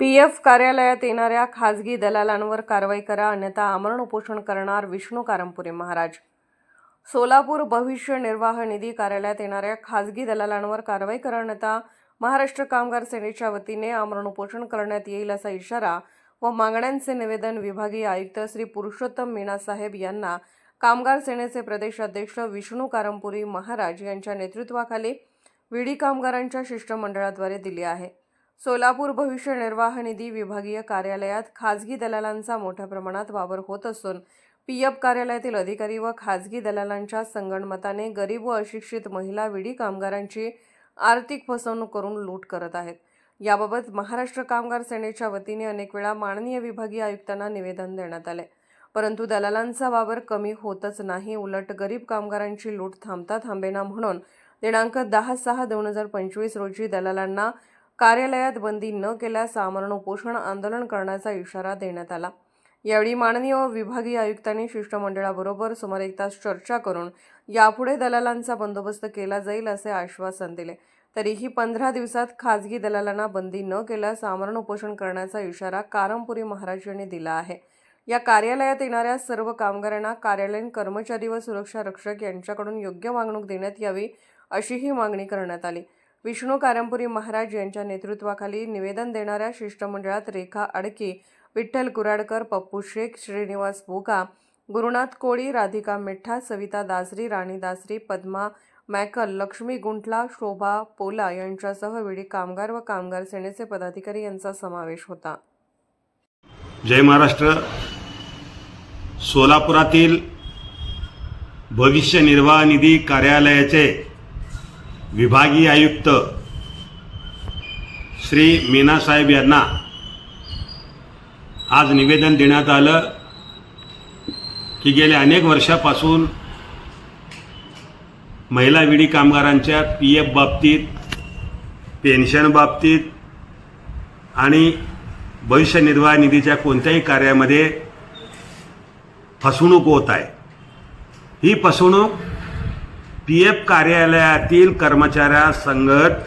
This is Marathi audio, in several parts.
पी एफ कार्यालयात येणाऱ्या खाजगी दलालांवर कारवाई करा अन्यथा आमरण उपोषण करणार विष्णू कारंपुरे महाराज. सोलापूर भविष्य निर्वाह निधी कार्यालयात येणाऱ्या खाजगी दलालांवर कारवाई करा अन्यथा महाराष्ट्र कामगार सेनेच्या वतीने आमरण उपोषण करण्यात येईल असा इशारा व मागण्यांचे निवेदन विभागीय आयुक्त श्री पुरुषोत्तम मीनासाहेब यांना कामगार सेनेचे प्रदेश अध्यक्ष विष्णू कारंपुरी महाराज यांच्या नेतृत्वाखाली विडी कामगारांच्या शिष्टमंडळाद्वारे दिली आहे. सोलापूर भविष्य निर्वाह निधी विभागीय कार्यालयात खाजगी दलालांचा मोठ्या प्रमाणात वावर होत असून पी एफ कार्यालयातील अधिकारी व खाजगी दलालांच्या संगणमताने गरीब व अशिक्षित महिला विडी कामगारांची आर्थिक फसवणूक करून लूट करत आहेत. याबाबत महाराष्ट्र कामगार सेनेच्या वतीने अनेक वेळा माननीय विभागीय आयुक्तांना निवेदन देण्यात आले. परंतु दलालांचा वावर कमी होतच नाही उलट गरीब कामगारांची लूट थांबता थांबेना म्हणून दिनांक दहा सहा दोन हजार पंचवीस रोजी दलालांना कार्यालयात बंदी न केल्यास आमरण उपोषण आंदोलन करण्याचा इशारा देण्यात आला. यावेळी माननीय विभागीय आयुक्तांनी शिष्टमंडळाबरोबर सुमारे एक तास चर्चा करून यापुढे दलालांचा बंदोबस्त केला जाईल असे आश्वासन दिले. तरीही पंधरा दिवसात खाजगी दलालांना बंदी न केल्यास आमरण उपोषण करण्याचा इशारा कारमपुरी महाराज यांनी दिला आहे. या कार्यालयात येणाऱ्या सर्व कामगारांना कार्यालयीन कर्मचारी व सुरक्षा रक्षक यांच्याकडून योग्य वागणूक देण्यात यावी अशीही मागणी करण्यात आली. विष्णू कारंपुरी महाराज यांच्या नेतृत्वाखाली निवेदन देणाऱ्या शिष्टमंडळात रेखा अडके विठ्ठल कुराडकर पप्पू शेख श्रीनिवास बोगा गुरुनाथ कोळी राधिका मिठ्ठा सविता दासरी राणी दासरी पद्मा मॅकल लक्ष्मी गुंटला शोभा पोला यांच्यासह विडी कामगार व कामगार सेनेचे पदाधिकारी यांचा समावेश होता. जय महाराष्ट्र. सोलापुरातील भविष्य निर्वाह निधी कार्यालयाचे विभागीय आयुक्त श्री मीनासाहेब यांना आज निवेदन देण्यात आलं की गेल्या अनेक वर्षापासून महिला विडी कामगारांच्या पी एफ बाबतीत पेन्शन बाबतीत आणि भविष्य निर्वाह निधीच्या कोणत्याही कार्यामध्ये फसवणूक होत आहे. ही फसवणूक पी एफ कार्यालयातील कर्मचाऱ्यासंगत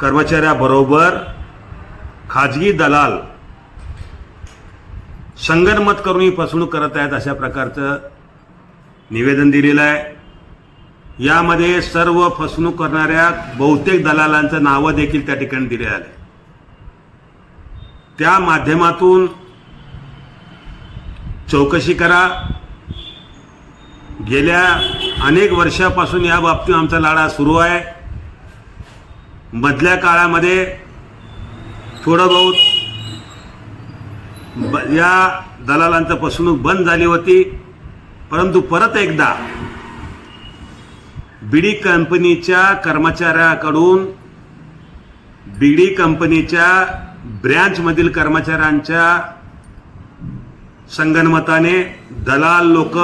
कर्मचाऱ्याबरोबर खाजगी दलाल संगनमत करून ही फसवणूक करत आहेत अशा प्रकारचं निवेदन दिलेलं आहे. यामध्ये सर्व फसवणूक करणाऱ्या बहुतेक दलालांचं नावं देखील त्या ठिकाणी दिले आले. त्या माध्यमातून चौकशी करा. गेल्या अनेक वर्षापासून या बाबतीत आमचा लढा सुरू आहे. मधल्या काळामध्ये थोडं बहुत या दलालांचं फसवणूक बंद झाली होती. परंतु परत एकदा बीडी कंपनीच्या कर्मचाऱ्याकडून बीडी कंपनीच्या ब्रँचमधील कर्मचाऱ्यांच्या संगणमताने दलाल लोक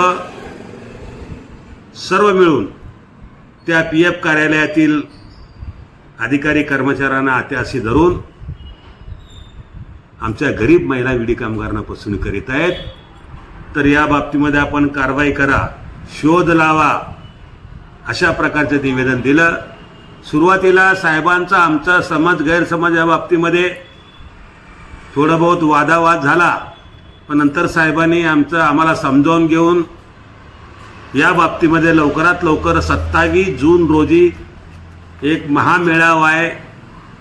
सर्व मिळून त्या पी एफ कार्यालयातील अधिकारी कर्मचाऱ्यांना आत्याशी धरून आमच्या गरीब महिला विडी कामगारांना फसवणूक करीत आहेत. तर या बाबतीमध्ये आपण कारवाई करा शोध लावा अशा प्रकारचं निवेदन दिलं. सुरुवातीला साहेबांचा आमचा समज गैरसमज या बाबतीमध्ये थोडं बहुत वादावाद झाला. पण नंतर साहेबांनी आमचं आम्हाला समजावून घेऊन या बाबतीमध्ये लवकरात लवकर सत्तावीस जून रोजी एक महामेळावा आहे.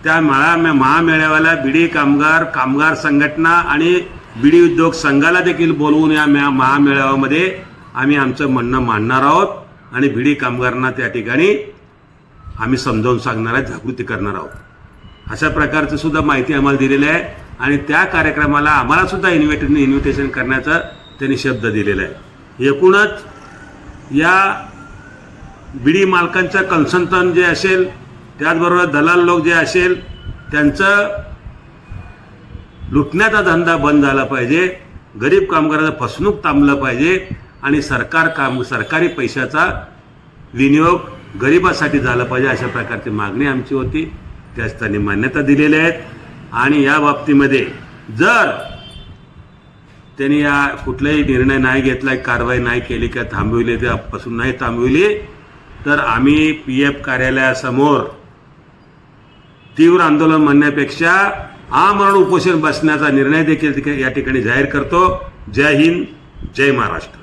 त्या मेळा महामेळाव्याला बिडी कामगार कामगार संघटना आणि बिडी उद्योग संघाला देखील बोलवून या म्या- महामेळाव्यामध्ये आम्ही आमचं म्हणणं मांडणार आहोत आणि बीडी कामगारांना त्या ठिकाणी आम्ही समजावून सांगणार आहे जागृती करणार आहोत. अशा प्रकारचं सुद्धा माहिती आम्हाला दिलेली आहे आणि त्या कार्यक्रमाला आम्हाला सुद्धा इन्व्हिटेशन करण्याचा त्यांनी शब्द दिलेला आहे. एकूणच या बिडी मालकांचं कन्सल्टन जे असेल त्याचबरोबर दलाल लोक जे असेल त्यांचं लुटण्याचा धंदा बंद झाला पाहिजे गरीब कामगाराचं फसवणूक थांबलं पाहिजे आणि सरकार काम सरकारी पैशाचा विनियोग गरिबासाठी झाला पाहिजे अशा प्रकारची मागणी आमची होती. त्यास त्यांनी मान्यता दिलेल्या आहेत आणि या बाबतीमध्ये जर त्यांनी या कुठलाही निर्णय नाही घेतला कारवाई नाही केली किंवा थांबविली त्यापासून नाही थांबविली तर आम्ही पी एफ कार्यालयासमोर तीव्र आंदोलन म्हणण्यापेक्षा आमरण उपोषण बसण्याचा निर्णय देखील या ठिकाणी जाहीर करतो. जय हिंद जय महाराष्ट्र.